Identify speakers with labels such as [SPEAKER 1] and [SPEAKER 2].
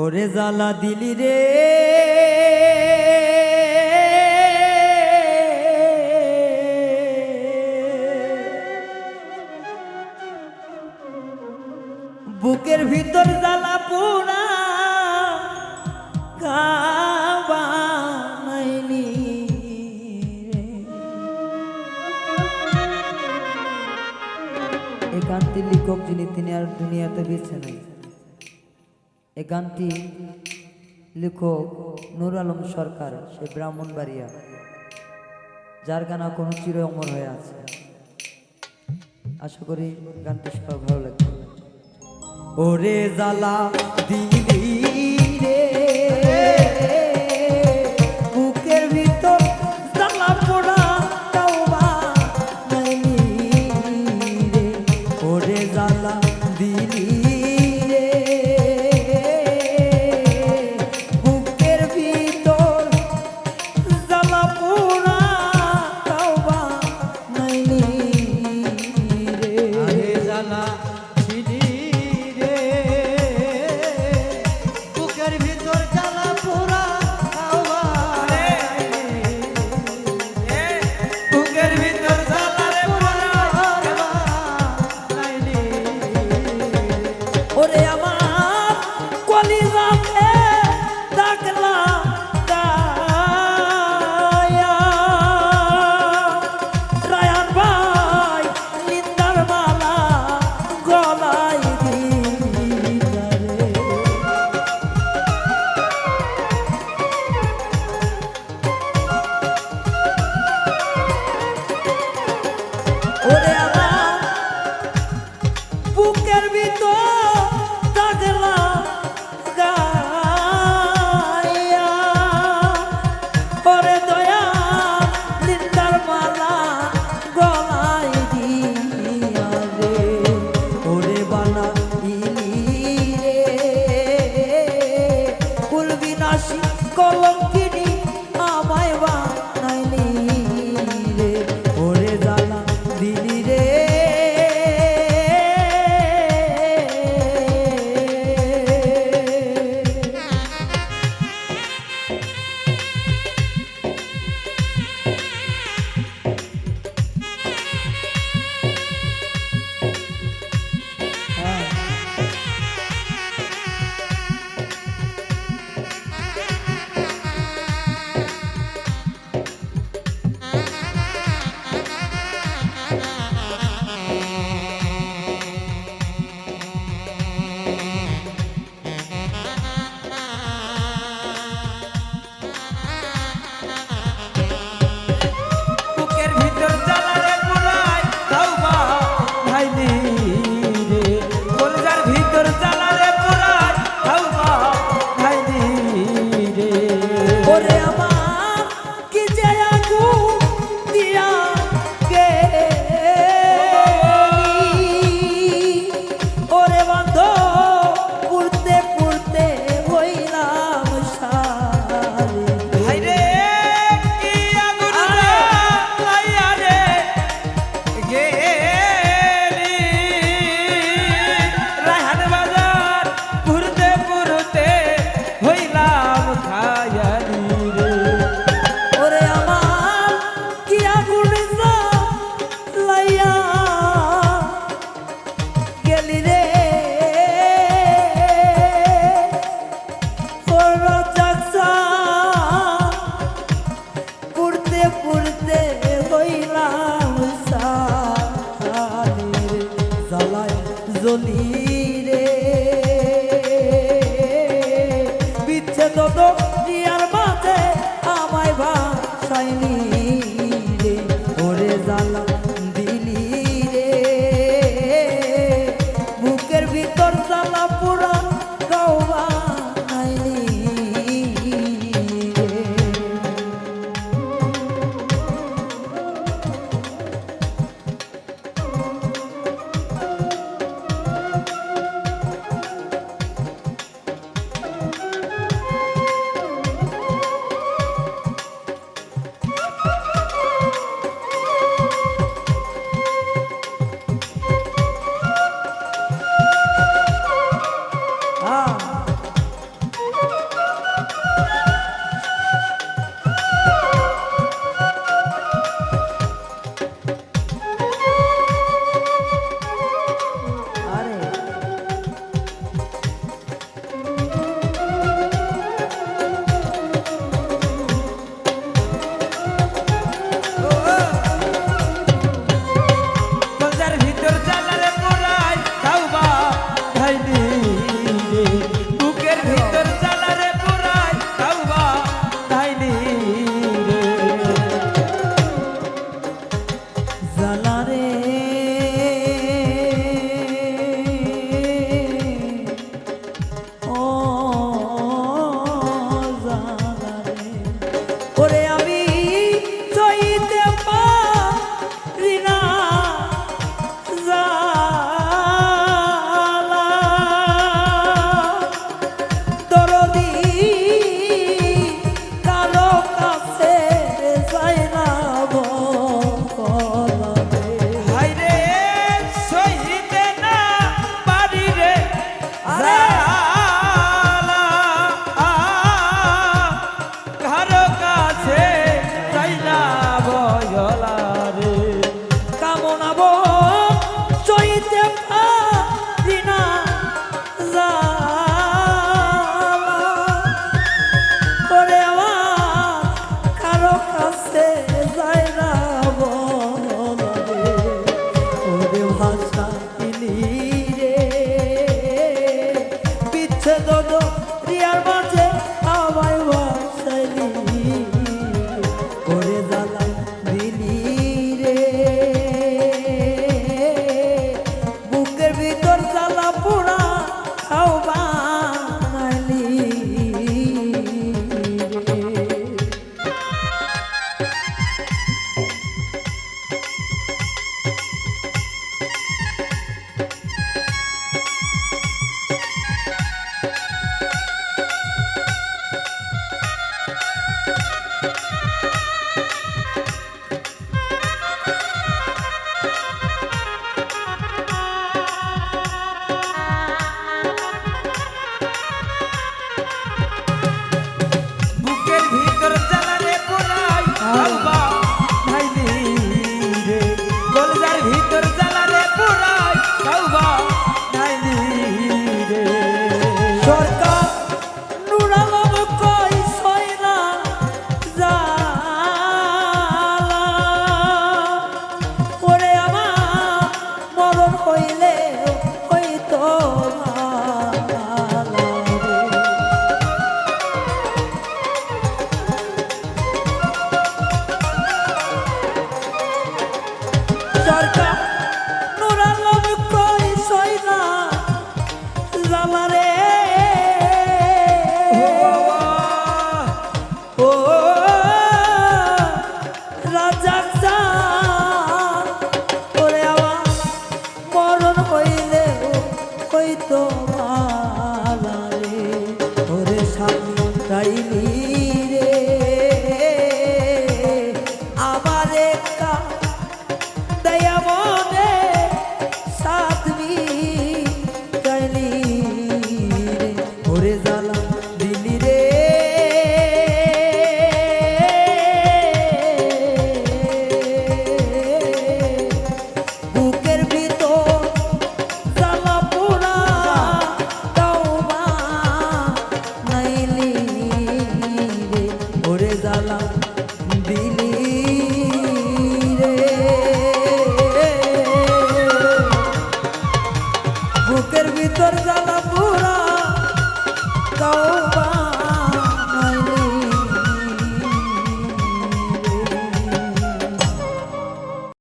[SPEAKER 1] ওরে জ্বালা দিলি রে। বুকের ভিতর জ্বালা পোড়া কাবানাইলি রে। এই গানটির লেখক যিনি, তিনি আর দুনিয়াতে বেছে নাই। এই গানটি লেখক নুর আলম সরকার, সে ব্রাহ্মণবাড়িয়া, যার গান কোনো চির অমর হয়ে আছে। আশা করি গানটি সবার ভালো লাগবে। ওরে জ্বালা দিলি রে।
[SPEAKER 2] চলি দদ
[SPEAKER 1] রিয়ার মাঝে আমায় Bye. হইলে ওরে